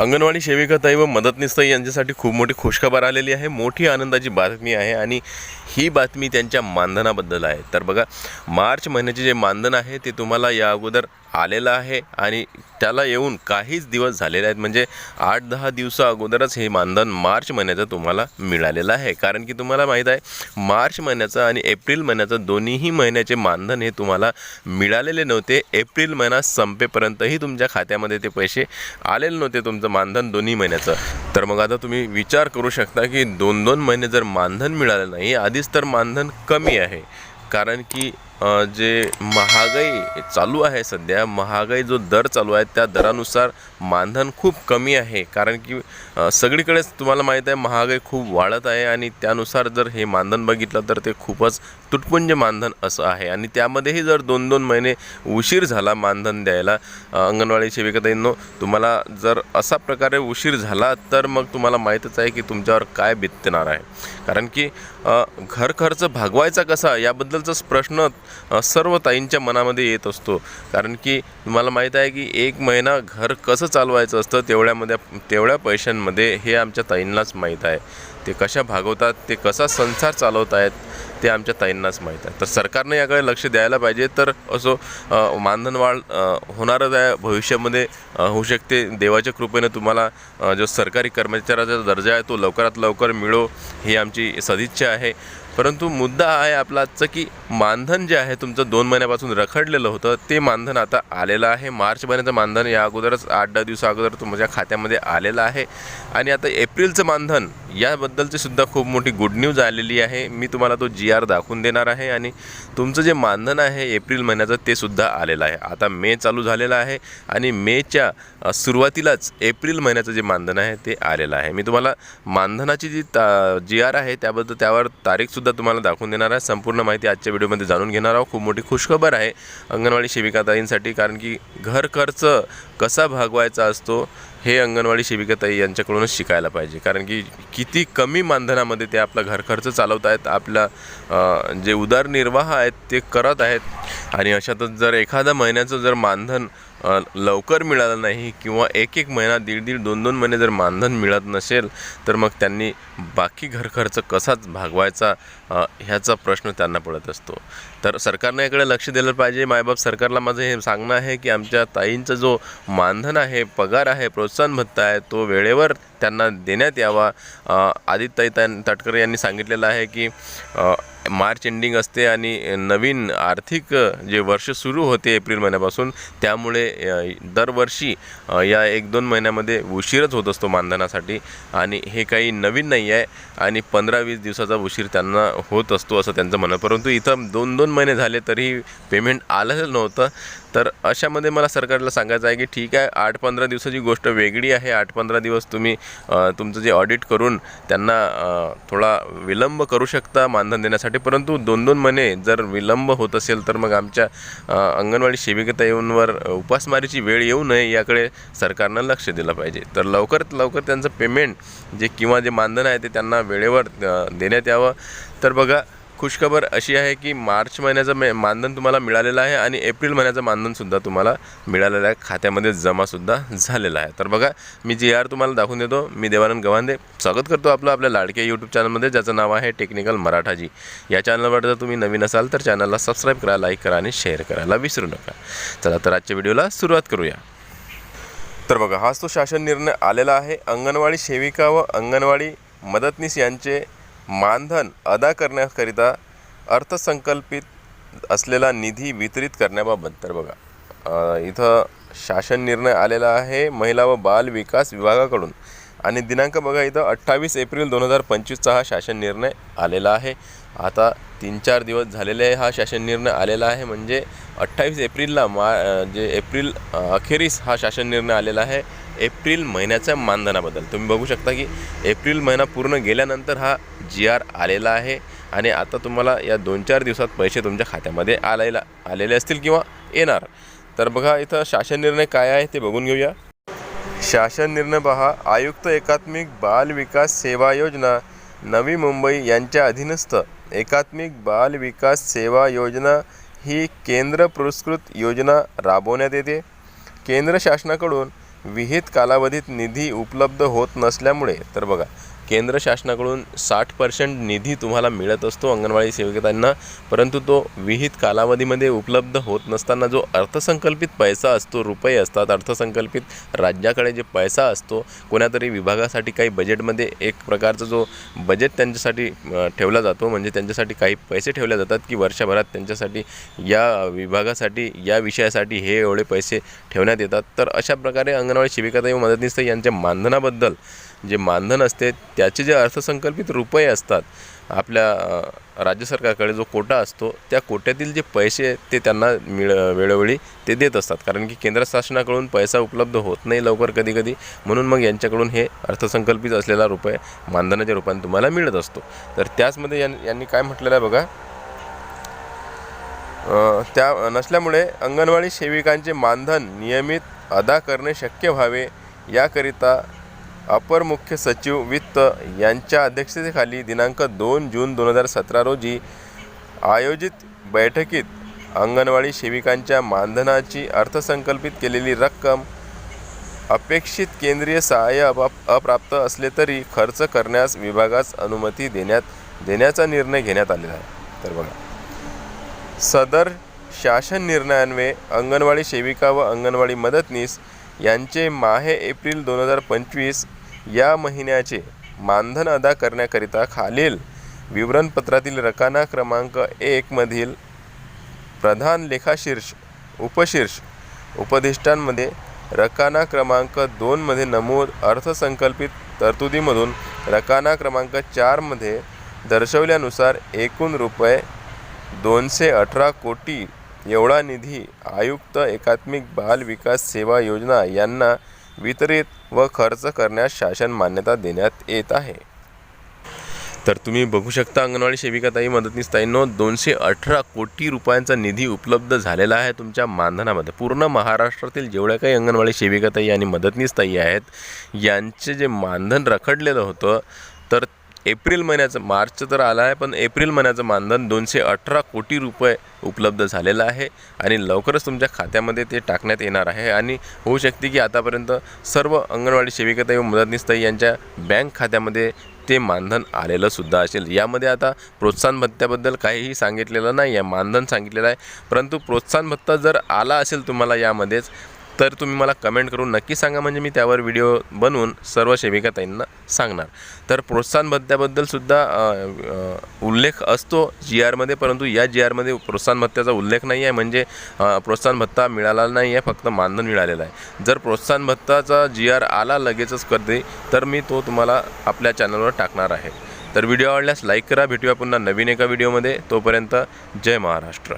अंगणवाडी सेविकाताई व मदतनीसताई यांच्यासाठी खूप मोठी खुशखबर आलेली आहे. मोठी आनंदाची बातमी आहे आणि ही बातमी त्यांच्या मानधनाबद्दल आहे. तर बघा मार्च महिन्याचे जे मानधन आहे ते तुम्हाला या अगोदर आलेलं आहे आणि त्याला येऊन काहीच दिवस झालेले आहेत. म्हणजे आठ दहा दिवसा अगोदरच हे मानधन मार्च महिन्याचं तुम्हाला मिळालेलं आहे. कारण की तुम्हाला माहीत आहे मार्च महिन्याचं आणि एप्रिल महिन्याचं दोन्हीही महिन्याचे मानधन हे तुम्हाला मिळालेले नव्हते. एप्रिल महिना संपेपर्यंतही तुमच्या खात्यामध्ये ते पैसे आलेले नव्हते तुमचं मानधन दोन्ही महिन्याचं. तर मग आता तुम्ही विचार करू शकता की दोन दोन महिने जर मानधन मिळालं नाही आधीच तर मानधन कमी आहे. कारण की जे महागाई चालू आहे सध्या महागाई जो दर चालू आहे त्या दरानुसार मानधन खूप कमी आहे. कारण की सगळीकडेच तुम्हाला माहीत आहे महागाई खूप वाढत आहे आणि त्यानुसार जर हे मानधन बघितलं तर ते खूपच तुटपुंज मानधन असं आहे. आणि त्यामध्येही जर दोन दोन महिने उशीर झाला मानधन द्यायला अंगणवाडी सेविकाताईंनो तुम्हाला जर असा प्रकारे उशीर झाला तर मग तुम्हाला माहीतच आहे की तुमच्यावर काय बितणार आहे. कारण की घर खर्च भागवायचा कसा याबद्दलचाच प्रश्न सर्व ताईंच्या मनामध्ये येत असतो. कारण की तुम्हाला माहीत आहे की एक महिना घर कसं चालवायचं असतं तेवढ्यामध्ये तेवढ्या पैशांमध्ये हे आमच्या ताईंनाच माहीत आहे. ते कशा भागवतात ते कसा संसार चालवत आहेत ते आमच्या ताईंनाच माहीत आहे. तर सरकारनं याकडे लक्ष द्यायला पाहिजे तर असो मानधन वाढ होणारच आहे. भविष्यामध्ये होऊ शकते. देवाच्या कृपेनं तुम्हाला जो सरकारी कर्मचाऱ्याचा दर्जा आहे तो लवकरात लवकर मिळो ही आमची सदिच्छा आहे. परंतु मुद्दा आहे आपला आजचं की मानधन जे आहे तुमचं दोन महिन्यापासून रखडलेलं होतं ते मानधन आता आलेलं आहे. मार्च महिन्याचं मानधन या अगोदरच आठ दहा दिवसा अगोदर तुमच्या खात्यामध्ये आलेलं आहे. आणि आता एप्रिलचं मानधन याबद्दलची सुद्धा खूप मोठी गुड न्यूज आलेली आहे. मी तुम्हाला तो जी आर दाखवून देणार आहे आणि तुमचं जे मानधन आहे एप्रिल महिन्याचं ते सुद्धा आलेलं आहे. आता मे चालू झालेलं आहे आणि मेच्या सुरुवातीलाच एप्रिल महिन्याचं जे मानधन आहे ते आलेलं आहे. मी तुम्हाला मानधनाची जी ता जी आर आहे त्याबद्दल त्यावर तारीखसुद्धा तुम्हाला दाखवून देणार आहे. संपूर्ण माहिती आजच्या व्हिडिओमध्ये जाणून घेणार आहोत. खूप मोठी खुशखबर आहे अंगणवाडी सेविकाताईंसाठी कारण की घर खर्च कसा भागवायचा असतो हे अंगणवाडी सेविकाताई यांच्याकडूनच शिकायला पाहिजे. कारण की किती कमी मानधनामध्ये ते आपला घरखर्च चालवत आहेत आपला जे उदरनिर्वाह आहेत ते करत आहेत. आणि अशातच जर एखाद्या महिन्याचं जर मानधन लवकर मिळालं नाही किंवा एक एक महिना दीड दीड दोन दोन महिने जर मानधन मिळत नसेल तर मग त्यांनी बाकी घरखर्च कसाच भागवायचा ह्याचा प्रश्न त्यांना पडत असतो. तर सरकारनं याकडे लक्ष दिलं पाहिजे. मायबाप सरकारला माझं हे सांगणं आहे की आमच्या ताईंचा जो मानधन आहे पगार आहे प्रोत्साहन भत्ता आहे तो वेळेवर त्यांना देण्यात यावा. आदित्य आदित्यताई तटकरे यांनी सांगितलेलं आहे की मार्च एंडिंग असते आणि नवीन आर्थिक जे वर्ष सुरू होते एप्रिल महिन्यापासून त्यामुळे दरवर्षी या एक दोन महिन्यामध्ये उशीरच होत असतो मानधनासाठी. आणि हे काही नवीन नाही आहे आणि पंधरा वीस दिवसाचा उशीर त्यांना होत असतो असं त्यांचं म्हणणं परंतु इथं दोन दोन महिने झाले तरी पेमेंट आलेलं नव्हतं. तर अशामध्ये मला सरकारला सांगायचं आहे की ठीक आहे आठ पंधरा दिवसाची गोष्ट वेगळी आहे. आठ पंधरा दिवस तुम्ही तुमचं जे ऑडिट करून त्यांना थोडा विलंब करू शकता मानधन देण्यासाठी. परंतु दोन दोन महिने जर विलंब होत असेल तर मग आमच्या अंगणवाडी सेविकता येऊनवर उपासमारीची वेळ येऊ नये याकडे सरकारनं लक्ष दिलं पाहिजे. तर लवकरात लवकर त्यांचं पेमेंट जे किंवा जे मानधन आहे ते त्यांना वेळेवर देण्यात यावं. तर बघा खुशखबर अशी आहे की मार्च महिन्याचं मे मानधन तुम्हाला मिळालेलं आहे आणि एप्रिल महिन्याचं मानधनसुद्धा तुम्हाला मिळालेलं आहे. खात्यामध्ये जमासुद्धा झालेलं आहे. तर बघा मी जी आर तुम्हाला दाखवून देतो मी देवानंद गव्हांदे. स्वागत करतो आपलं आपल्या लाडक्या यूट्यूब चॅनलमध्ये ज्याचं नाव आहे टेक्निकल मराठाजी. या चॅनलवर जर तुम्ही नवीन असाल तर चॅनलला सबस्क्राईब करा लाईक करा आणि शेअर करायला विसरू नका. चला तर आजच्या व्हिडिओला सुरुवात करूया. तर बघा हाच तो शासन निर्णय आलेला आहे. अंगणवाडी सेविका व अंगणवाडी मदतनीस यांचे मानधन अदा करण्याकरिता अर्थसंकल्पित असलेला निधी वितरित करण्याबाबत. तर बघा इथं शासन निर्णय आलेला आहे महिला व बाल विकास विभागाकडून. आणि दिनांक बघा इथं अठ्ठावीस एप्रिल दोन हजार पंचवीसचा हा शासन निर्णय आलेला आहे. आता तीन चार दिवस झालेले आहे हा शासन निर्णय आलेला आहे. म्हणजे अठ्ठावीस एप्रिलला मा जे एप्रिल अखेरीस हा शासन निर्णय आलेला आहे. एप्रिल महिन्याच्या मानधनाबद्दल. तुम्ही बघू शकता की एप्रिल महिना पूर्ण गेल्यानंतर हा जी आर आलेला आहे आणि आता तुम्हाला या दोन चार दिवसात पैसे तुमच्या खात्यामध्ये आलेला आलेले असतील किंवा येणार. तर बघा इथं शासन निर्णय काय आहे ते बघून घेऊया. शासन निर्णय पहा. आयुक्त एकात्मिक बाल विकास सेवा योजना नवी मुंबई यांच्या अधीनस्थ. एकात्मिक बाल विकास सेवा योजना ही केंद्र पुरस्कृत योजना राबवण्यात येते. केंद्र शासनाकडून विहित कालावधीत निधी उपलब्ध होत नसल्यामुळे तर बघा केंद्र शासनाकडून साठ पर्सेंट निधी तुम्हाला मिळत असतो अंगणवाडी सेविकांना परंतु तो विहित कालावधीमध्ये उपलब्ध होत नसताना जो अर्थसंकल्पित पैसा असतो रुपये असतात अर्थसंकल्पित राज्याकडे जे पैसा असतो कोणातरी विभागासाठी काही बजेटमध्ये एक प्रकारचा जो बजेट त्यांच्यासाठी ठेवला जातो म्हणजे त्यांच्यासाठी काही पैसे ठेवले जातात की वर्षभरात त्यांच्यासाठी या विभागासाठी या विषयासाठी हे एवढे पैसे ठेवण्यात येतात. तर अशा प्रकारे अंगणवाडी सेविका व मदतनीस यांच्या मानधनाबद्दल जे मानधन असते त्याचे जे अर्थसंकल्पित रुपये असतात आपल्या राज्य सरकारकडे जो कोटा असतो त्या कोट्यातील जे पैसे ते त्यांना मिळ वेळोवेळी ते देत असतात. कारण की केंद्र शासनाकडून पैसा उपलब्ध होत नाही लवकर कधी कधी म्हणून मग यांच्याकडून हे अर्थसंकल्पित असलेला रुपये मानधनाच्या रूपाने तुम्हाला मिळत असतो. तर त्याचमध्ये यां यांनी काय म्हटलेलं आहे बघा? त्या नसल्यामुळे अंगणवाडी सेविकांचे मानधन नियमित अदा करणे शक्य व्हावे याकरिता अपर मुख्य सचिव वित्त यांच्या अध्यक्षतेखाली दिनांक दोन जून दोन हजार सतरा रोजी आयोजित बैठकीत अंगणवाडी सेविकांच्या मानधनाची अर्थसंकल्पित केलेली रक्कम अपेक्षित केंद्रीय सहाय्य अप अप्राप्त असले तरी खर्च करण्यास विभागास अनुमती देण्यात देण्याचा निर्णय घेण्यात आलेला आहे. तर बघा. सदर शासन निर्णयान्वये अंगणवाडी सेविका व अंगणवाडी मदतनीस यांचे माहे एप्रिल दोन हजार पंचवीस या महिन्याचे मानधन अदा करण्याकरिता खालील विवरणपत्रातील रकाना क्रमांक एकमधील प्रधान लेखाशीर्ष उपशीर्ष उपदिष्टांमध्ये रकाना क्रमांक दोनमध्ये नमूद अर्थसंकल्पित तरतुदीमधून रकाना क्रमांक चारमध्ये दर्शवल्यानुसार एकूण रुपये दोनशे अठरा कोटी एवढा निधी आयुक्त एकात्मिक बाल विकास सेवा योजना यांना वितरित व खर्च करण्यास शासन मान्यता देण्यात येत आहे. तर तुम्ही बघू शकता अंगणवाडी सेविका ताई मदतनीस ताईंनो दोनशे अठरा कोटी रुपयांचा निधी उपलब्ध झालेला आहे तुमच्या मानधनामध्ये. पूर्ण महाराष्ट्रातील जेवढ्या काही अंगणवाडी सेविका ताई आणि मदतनीस ताई आहेत यांचे जे मानधन रखडलेलं होतं तर एप्रिल महिन्याचं मार्च तर आलं आहे पण एप्रिल महिन्याचं मानधन दोनशे अठरा कोटी रुपये उपलब्ध झालेलं आहे आणि लवकरच तुमच्या खात्यामध्ये ते टाकण्यात येणार आहे आणि होऊ शकते की आतापर्यंत सर्व अंगणवाडी सेविकाताई व मदतनीसताई यांच्या बँक खात्यामध्ये ते मानधन आलेलं सुद्धा असेल. यामध्ये आता प्रोत्साहन भत्त्याबद्दल काहीही सांगितलेलं नाही आहे मानधन सांगितलेलं आहे परंतु प्रोत्साहन भत्ता जर आला असेल तुम्हाला यामध्येच तर तुम्ही मला कमेंट करून नक्की सांगा. म्हणजे मी त्यावर व्हिडिओ बनवून सर्व सेविकाताईंना सांगणार. तर प्रोत्साहन भत्त्याबद्दलसुद्धा उल्लेख असतो जी आरमध्ये परंतु या जी आरमध्ये प्रोत्साहन भत्त्याचा उल्लेख नाही आहे. म्हणजे प्रोत्साहन भत्ता मिळाला नाही आहे फक्त मानधन मिळालेलं आहे. जर प्रोत्साहन भत्ताचा जी आर आला लगेचच कधी तर मी तो तुम्हाला आपल्या चॅनलवर टाकणार आहे. तर व्हिडिओ आवडल्यास लाईक करा. भेटूया पुन्हा नवीन एका व्हिडिओमध्ये तोपर्यंत जय महाराष्ट्र.